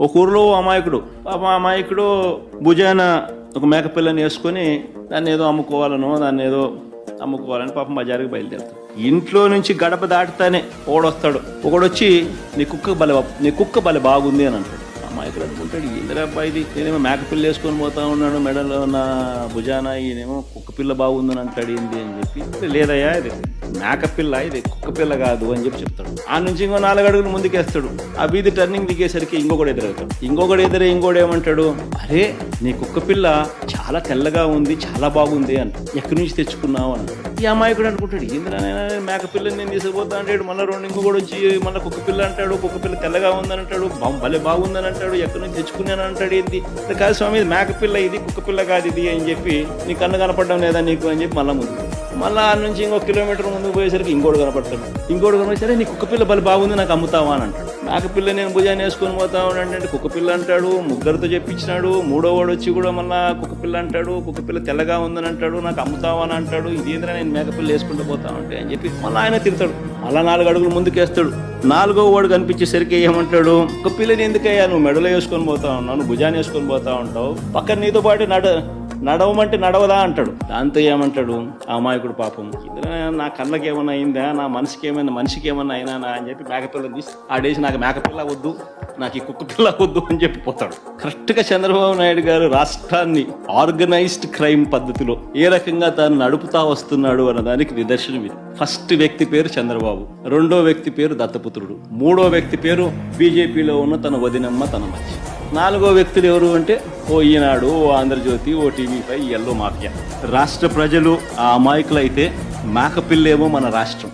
ఒక ఊర్లో ఓ అమాయకుడు ఆ అమాయకుడు భుజాన ఒక మేకపిల్లని వేసుకొని దాన్ని ఏదో అమ్ముకోవాలనో దాన్ని ఏదో అమ్ముకోవాలని పాపం బజారుకి బయలుదేరుతాడు. ఇంట్లో నుంచి గడప దాటుతానే ఒకడొస్తాడు ఒకడొచ్చి నీ కుక్క బల నీ కుక్క బల బాగుంది అని అంటాడు. అమాయకుడు అనుకుంటాడు ఇందిరా ఇది? నేనేమో మేకపిల్ల వేసుకొని పోతా ఉన్నాడు మెడలో నా భుజాన ఈయనేమో కుక్క పిల్ల బాగుందని అంటాడు ఏంది? అని చెప్పి లేదయ్యా ఇది మేకపిల్ల ఇది కుక్క పిల్ల కాదు అని చెప్పి చెప్తాడు. ఆ నుంచి ఇంకో నాలుగు అడుగులు ముందుకేస్తాడు. ఆ బీది టర్నింగ్ దిగేసరికి ఇంకొకటి ఎదురవుతాడు. ఇంకొకటి ఎదురే ఇంకోటి ఏమంటాడు? అరే నీ కుక్క పిల్ల చాలా తెల్లగా ఉంది చాలా బాగుంది అంట ఎక్కడి నుంచి తెచ్చుకున్నావు? అని. ఈ అమాయకుడు అనుకుంటాడు ఏంద్రా మేక పిల్లని నేను తీసుకుపోతా అంటాడు మళ్ళీ రెండు ఇంకొకటి వచ్చి మళ్ళీ కుక్క పిల్ల అంటాడు కుక్క పిల్ల తెల్లగా ఉందని అంటాడు భలే బాగుందని అంటాడు ఎక్కడి నుంచి తెచ్చుకున్నాను అంటాడు ఏంది? "ఇది కాదు స్వామి మేక పిల్ల ఇది కుక్క పిల్ల కాదు ఇది అని చెప్పి నీ కన్ను కనపడడం లేదా నీకు? అని చెప్పి మళ్ళీ ముందు మళ్ళీ ఆ నుంచి ఇంకో కిలోమీటర్ ముందుకు పోయేసరికి ఇంకోటి కనపడుతున్నాడు ఇంకోటి కనపడేసరికి నీ కుక్క పిల్ల బలి బాగుంది నాకు అమ్ముతావా అని అంటాడు. నాకు పిల్ల నేను భుజాన్ని వేసుకొని పోతా అంటే కుక్క పిల్ల అంటాడు ముగ్గురితో చెప్పించినాడు మూడో వాడు వచ్చి కూడా మళ్ళా కుక్క పిల్ల అంటాడు కుక్క పిల్ల తెల్లగా ఉందని అంటాడు నాకు అమ్ముతావా అని అంటాడు ఇదేంద్రా నేను మేకపిల్ల వేసుకుంటూ పోతా ఉంటే అని చెప్పి మళ్ళీ ఆయన తిడతాడు. మళ్ళా నాలుగు అడుగులు ముందుకేస్తాడు. నాలుగో వాడు కనిపించేసరికి ఏమంటాడు ఒక పిల్లని ఎందుకయ్యా నువ్వు మెడలో వేసుకొని పోతా ఉన్నావు నువ్వు భుజాన్ని వేసుకొని పోతా ఉంటావు పక్కన నీతో పాటు నడ నడవమంటే నడవదా అంటాడు. దాంతో ఏమంటాడు? ఆ అమాయకుడు పాపం. నా కళ్ళకి ఏమైనా అయిందా? నా మనసుకి ఏమైనా మనిషికి ఏమన్నా అయినా అని చెప్పి మేకపిల్ల తీసి ఆడేసి నాకు మేకపిల్ల వద్దు నాకు ఈ కుక్క పిల్ల వద్దు అని చెప్పి పోతాడు. కరెక్ట్గా చంద్రబాబు నాయుడు గారు రాష్ట్రాన్ని ఆర్గనైజ్డ్ క్రైమ్ పద్ధతిలో ఏ రకంగా తాను నడుపుతా వస్తున్నాడు అన్న దానికి నిదర్శనం ఇది. ఫస్ట్ వ్యక్తి పేరు చంద్రబాబు రెండో వ్యక్తి పేరు దత్తపుత్రుడు మూడో వ్యక్తి పేరు బీజేపీలో ఉన్న తన వదినమ్మ తన మంచి నాలుగో వ్యక్తులు ఎవరు అంటే ఓ ఈనాడు ఓ ఆంధ్రజ్యోతి ఓ టీవీ ఫైవ్ ఎల్లో మాఫియా. రాష్ట్ర ప్రజలు ఆ అమాయకులైతే మేకపిల్లేమో మన రాష్ట్రం.